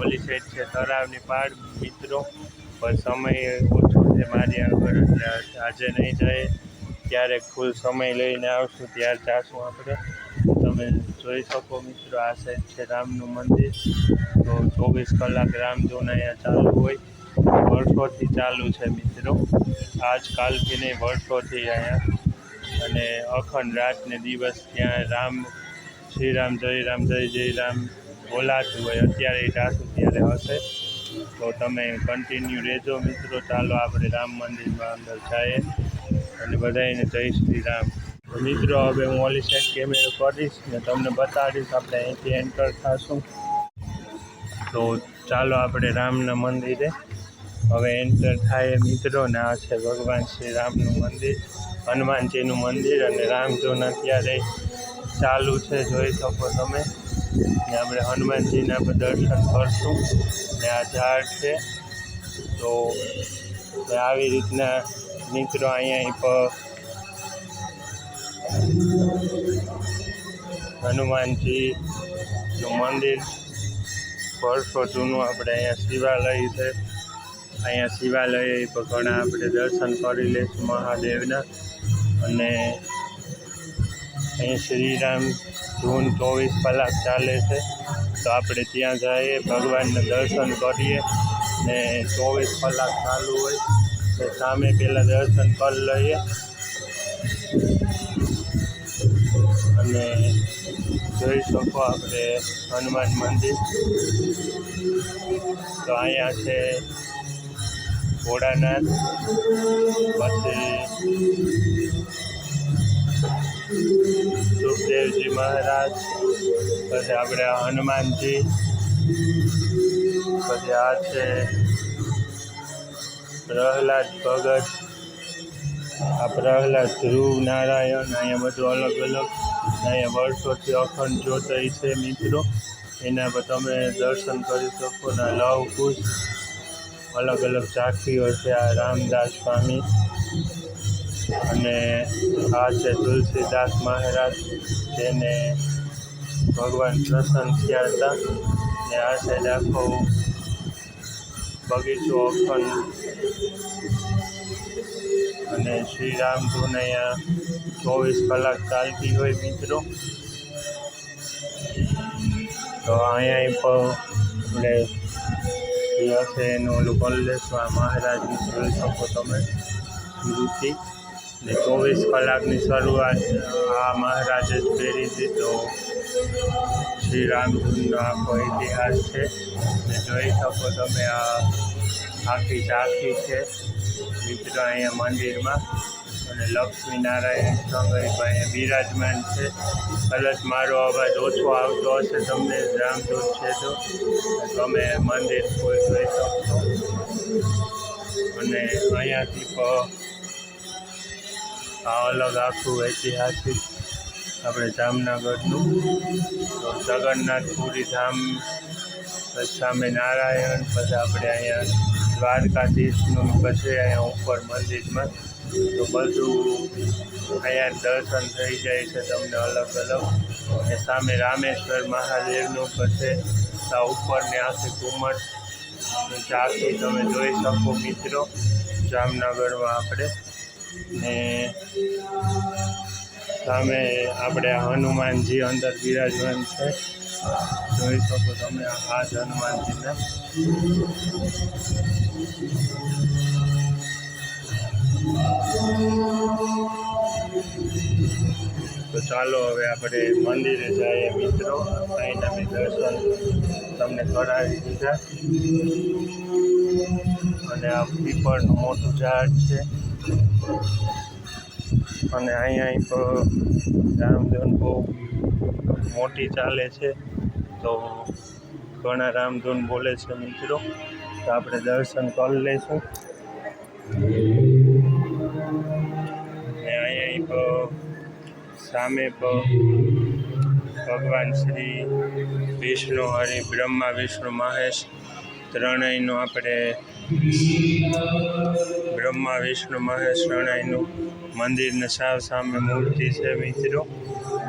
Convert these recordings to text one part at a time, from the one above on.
ઓલી સાઈડ છે તળાવની પાડ મિત્રો, પણ સમય ઓછો છે મારી આગળ, એટલે આજે નહીં જાય. ક્યારેક ફૂલ સમય લઈને આવશું, ત્યાર જાશું આપણે. તમે જોઈ શકો મિત્રો, આ સાઈડ છે રામનું મંદિર. તો ચોવીસ કલાક રામધૂન અહીંયા ચાલુ હોય. વર્ષોથી ચાલુ છે મિત્રો. આજકાલથી નહીં, વર્ષોથી અહીંયા. અને અખંડ રાત ને દિવસ ત્યાં રામ, શ્રી રામ, જય રામ, જય જય રામ બોલાતું હોય, અત્યારે જાશું ત્યારે હશે. તો તમે કન્ટિન્યુ રહેજો મિત્રો, ચાલો આપણે રામ મંદિરમાં અંદર જઈએ અને બધાને જય શ્રી રામ. મિત્રો, હવે હું ઓલી સાઈડ કેમેરો કરીશ ને તમને બતાડીશ, આપણે અહીંથી એન્ટર થશું. તો ચાલો આપણે રામના મંદિરે. હવે એન્ટર થાય મિત્રો ને આ છે ભગવાન શ્રી રામનું મંદિર, હનુમાનજીનું મંદિર અને રામજોન અત્યારે ચાલુ છે, જોઈ શકો તમે. ને આપણે હનુમાનજીના દર્શન કરશું. ને આ ઝાડ છે. તો આવી રીતના મિત્રો અહીંયા પર. હનુમાનજીનું મંદિર વર્ષો જૂનું આપણે અહીંયા શિવાલય છે. અહીંયા શિવાલય પર ઘણા આપણે દર્શન કરી લઈશું મહાદેવના. અને અહીં શ્રીરામ ધૂન ચોવીસ કલાક ચાલે છે. તો આપણે ત્યાં જઈએ, ભગવાનના દર્શન કરીએ ને ચોવીસ કલાક ચાલુ હોય તો સામે પહેલાં દર્શન કરી લઈએ. અને જોઈ શકો આપણે હનુમાન મંદિર. તો અહીંયા છે ભોળાનાથ, પછી સુખદેવજી મહારાજ, પછી આપણે હનુમાનજી, પછી આ છે પ્રહલાદ ભગત, આ પ્રહલાદ ધ્રુવ નારાયણ, અહીંયા બધું અલગ અલગ, અહીંયા વર્ષોથી અખંડ જોતાઈ છે મિત્રો. એના પર તમે દર્શન કરી શકો ને લવ કુશ અલગ અલગ ઝાંખીઓ છે આ રામદાસ સ્વામી. અને આ છે તુલસીદાસ મહારાજ, જેને ભગવાન પ્રસન્ન થયા હતા. ને આ સાઈડ આખો બગીચો, અખંડ. અને શ્રી રામ અહીંયા ચોવીસ કલાક ચાલતી હોય મિત્રો. તો અહીંયા પણ જે હશે એનું ઓલું કરી મહારાજનું જોઈ શકો તમે. સ્મૃતિ ને ચોવીસ કલાકની શરૂઆત આ મહારાજે જ પહેરી દીધો. શ્રી રામધૂનનો આખો ઇતિહાસ છે. ને જોઈ શકો તમે આ આખી ઝાંખી છે. મિત્રો અહીંયા મંદિરમાં. અને લક્ષ્મી નારાયણ સંગઈભાઈ અહીંયા બિરાજમાન છે. કદાચ મારો અવાજ ઓછો આવતો હશે તમને, રામધૂન છે તો. તમે મંદિર કોઈ જોઈ શકશો. અને અહીંયાથી પ- આ અલગ આખું ઐતિહાસિક આપણે જામનગરનું. જગન્નાથપુરી ધામ સામે નારાયણ પછી આપણે અહીંયા દ્વારકાધીશનું પછી અહીંયા ઉપર મંદિરમાં. તો બધું અહીંયા દર્શન થઈ જાય છે તમને અલગ અલગ. અને સામે રામેશ્વર મહાદેવનું પછી આ ઉપરની આખી ઘુમટ. ઝાંખી તમે જોઈ શકો મિત્રો, જામનગરમાં આપણે. ને સામે આપણે હનુમાનજી અંદર બિરાજમાન છે. જોઈ શકો તમે આ જ હનુમાનજીને. તો ચાલો હવે આપણે મંદિરે જઈએ મિત્રો. અહીંના બી દર્શન તમને કરાવી દીધા. અને આ પીપળનું મોટું ઝાડ છે. અને અહીંયા પણ રામધૂન બહુ મોટી ચાલે છે. તો ઘણા રામધૂન બોલે છે મિત્રો. તો આપણે દર્શન કરી લઈશું. ને અહીંયા પણ સામે પણ ભગવાન શ્રી વિષ્ણુ હરિ, બ્રહ્મા, વિષ્ણુ મહેશ, ત્રણેયનું આપણે બ્રહ્મા, વિષ્ણુ, મહેશ શરણાઈનું મંદિરને સાવ સામે મૂર્તિ છે મિત્રો.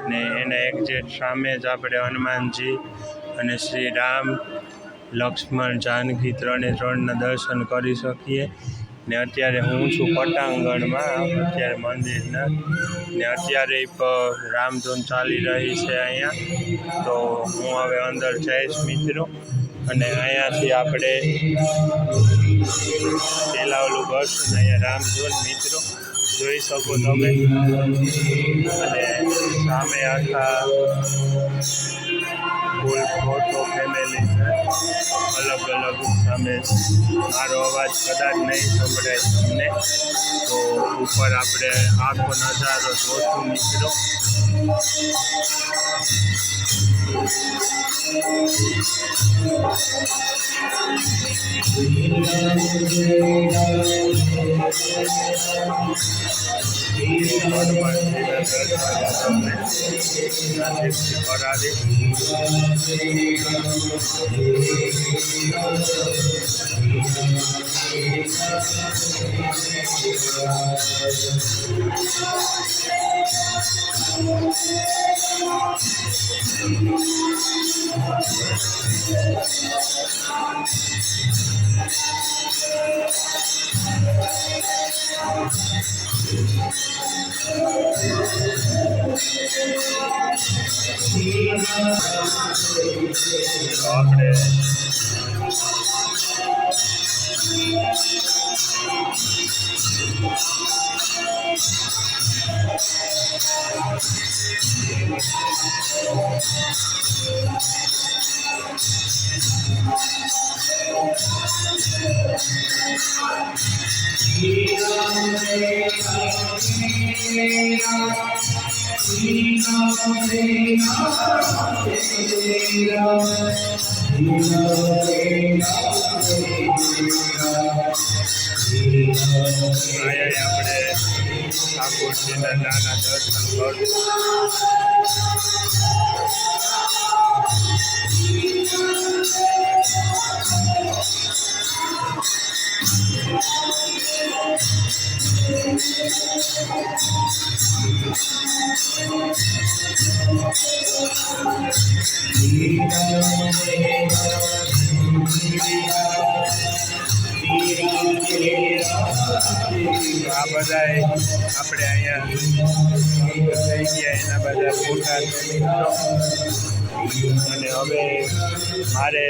ને એના એક્ઝેક્ટ સામે જ આપણે હનુમાનજી અને શ્રી રામ, લક્ષ્મણ, જાનકી ત્રણે ત્રણના દર્શન કરી શકીએ. ને અત્યારે હું છું પટાંગણમાં, અત્યારે મંદિરના. ને અત્યારે રામધૂન ચાલી રહી છે અહીંયા. તો હું હવે અંદર જઈશ મિત્રો. અને અહીંયાથી આપણે પેલા ઓલું છે ને અહીંયા રામધૂન મિત્રો, જોઈ શકો તમે. અને સામે આખા ફૂલ ફોટો ફેમિલી છે. અલગ અલગ સામે મારો અવાજ કદાચ નહીં સંભળાય તમને. તો ઉપર આપણે આખો નજારો જોશું મિત્રો. Thank દર્શન તમને નજીકથી કરાવી તો આપણે અહીંયા આપણે ઠાકોરજીના નાના દર્શન કરશું આ બધા આપણે અહીંયા થઈ ગયા એના બધા ફોટા અને હવે મારે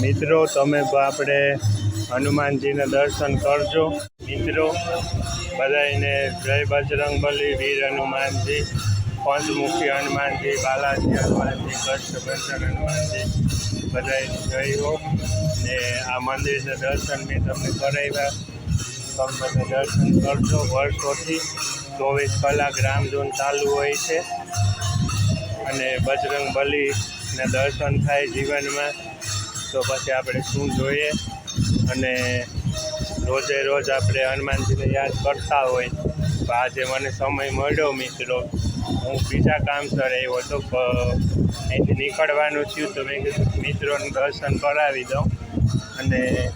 મિત્રો, તમે આપણે હનુમાનજીના દર્શન કરજો, મિત્રો. બધાને જય બજરંગબલી વીર હનુમાનજી, પંચમુખી હનુમાનજી, બાલાજી હનુમાનજી કષ્ટભંજન હનુમાનજી. બધાને જય હો. ને આ મંદિરના દર્શન મેં તમને કરાવ્યા. તમે બધા દર્શન કરજો વર્ષોથી. ચોવીસ કલાક રામધૂન ચાલુ હોય છે. અને બજરંગ બલીને દર્શન થાય જીવનમાં. તો પછી આપણે શું જોઈએ? અને રોજે રોજ આપણે હનુમાનજીને યાદ કરતા હોય. તો આજે મને સમય મળ્યો મિત્રો. હું બીજા કામસર હતો પ- અહીંથી નીકળવાનું થયું તો મેં કીધું મિત્રોનું દર્શન કરાવી દઉં. અને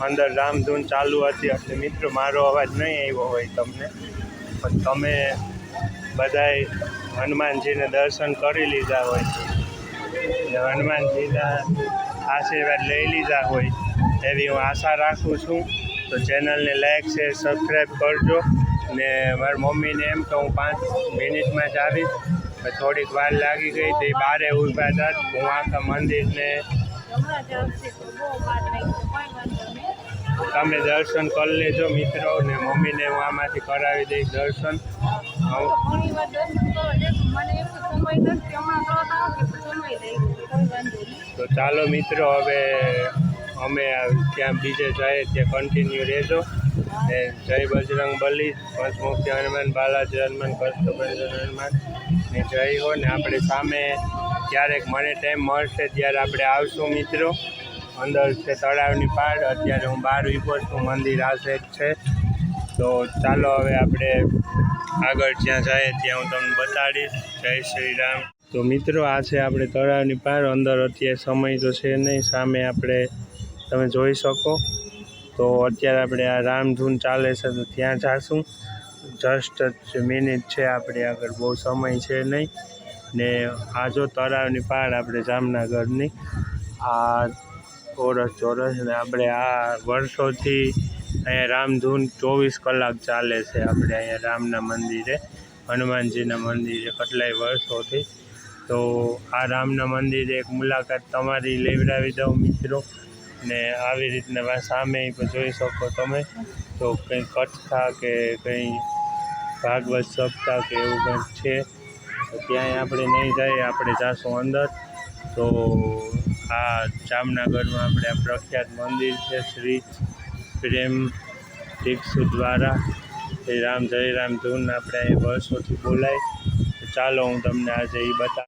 અંદર રામધૂન ચાલુ હતી એટલે મિત્રો મારો અવાજ નહીં આવ્યો હોય તમને. પણ તમે બધાય હનુમાનજીને દર્શન કરી લીધા હોય. ને હનુમાનજીના આશીર્વાદ લઈ લીધા હોય એવી હું આશા રાખું છું. તો ચેનલને લાઈક છે સબસ્ક્રાઈબ કરજો. ને મારી મમ્મીને એમ કે હું પાંચ મિનિટમાં જ આવીશ. થોડીક વાર લાગી ગઈ તો એ બારે ઊભા હતા હું આખા મંદિરને તો તમે દર્શન કરી લેજો મિત્રો. ને મમ્મીને હું આમાંથી કરાવી દઈશ દર્શન. હું તો તો ચાલો મિત્રો, હવે અમે ત્યાં બીજે જઈએ ત્યાં કન્ટિન્યુ રહેજો. ને જય બજરંગ બલી પંચમુખી હનુમાન, બાલાજી હનુમાન કષ્ટભંજન હનુમાન. ને જય હો, ને આપણે સામે ક્યારેક મને ટાઈમ મળશે ત્યારે આપણે આવશું મિત્રો. અંદર છે તળાવની પાડ અત્યારે હું બહાર ઊભો છું મંદિર આ છે. તો ચાલો હવે આપણે આગળ જ્યાં જાય ત્યાં હું તમને બતાડીશ. જય શ્રી રામ તો મિત્રો, આ છે આપણે તળાવની પાર. અંદર અત્યારે સમય તો છે નહીં. સામે આપણે તમે જોઈ શકો. તો અત્યારે આપણે આ રામધૂન ચાલે છે તો ત્યાં જાશું. જસ્ટ જ મિનિટ છે આપણે આગળ. બહુ સમય છે નહીં. ને આ જો તળાવની પાર આપણે જામનગરની. આ ચોરસ ચોરસ ને આપણે આ વર્ષોથી અહીંયા રામધૂન ચોવીસ કલાક ચાલે છે આપણે અહીંયા રામના મંદિરે, હનુમાનજીના મંદિરે કેટલાય વર્ષોથી. તો આ રામના મંદિરે એક મુલાકાત તમારી લેવડાવી દઉં મિત્રો, ને આવી રીતના સામે જોઈ શકો તમે. તો કંઈ કથા કે કંઈ ભાગવત સપ્તાહ કે એવું કંઈક છે ત્યાંય આપણે નહીં જઈએ આપણે જાશું અંદર. તો આ જામનગરમાં આપણે આ પ્રખ્યાત મંદિર છે શ્રી પ્રેમ ભિક્ષુ દ્વારા શ્રી રામ, જય રામ ધૂન, આપણે વર્ષોથી બોલાય. ચાલો હું તમને આજે એ બતા